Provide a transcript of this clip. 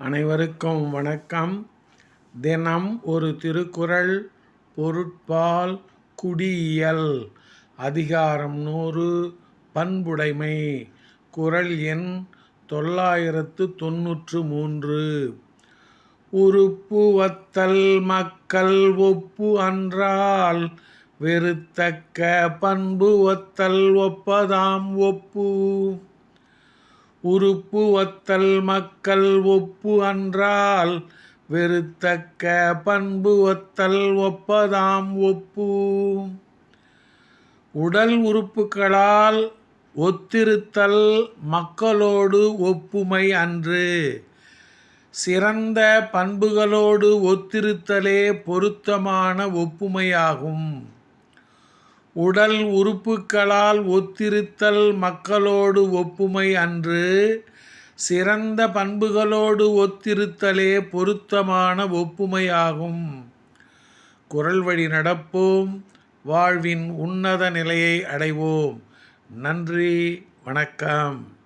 அனைவருக்கும் வணக்கம். தினம் ஒரு திருக்குறள் பொருட்பால் குடியியல் அதிகாரம் நூறு பண்புடைமை குறள் எண் தொள்ளாயிரத்து தொன்னூற்று மூன்று. உறுப்புவத்தல் மக்கள் ஒப்பு அன்றால் வெறுத்தக்க பண்பு ஒத்தல் ஒப்பதாம் ஒப்பு. உறுப்பு வத்தல் மக்கள் ஒப்பு அன்றால் வெறுத்தக்க பண்பு ஒத்தல் ஒப்பதாம் ஒப்பு. உடல் உறுப்புகளால் ஒத்திருத்தல் மக்களோடு ஒப்புமை அன்று. சிறந்த பண்புகளோடு ஒத்திருத்தலே பொருத்தமான ஒப்புமையாகும். உடல் உறுப்புக்களால் ஒத்திருத்தல் மக்களோடு ஒப்புமை அன்று சிறந்த பண்புகளோடு ஒத்திருத்தலே பொருத்தமான ஒப்புமையாகும். குரல் வழி நடப்போம். வாழ்வின் உன்னத நிலையை அடைவோம். நன்றி. வணக்கம்.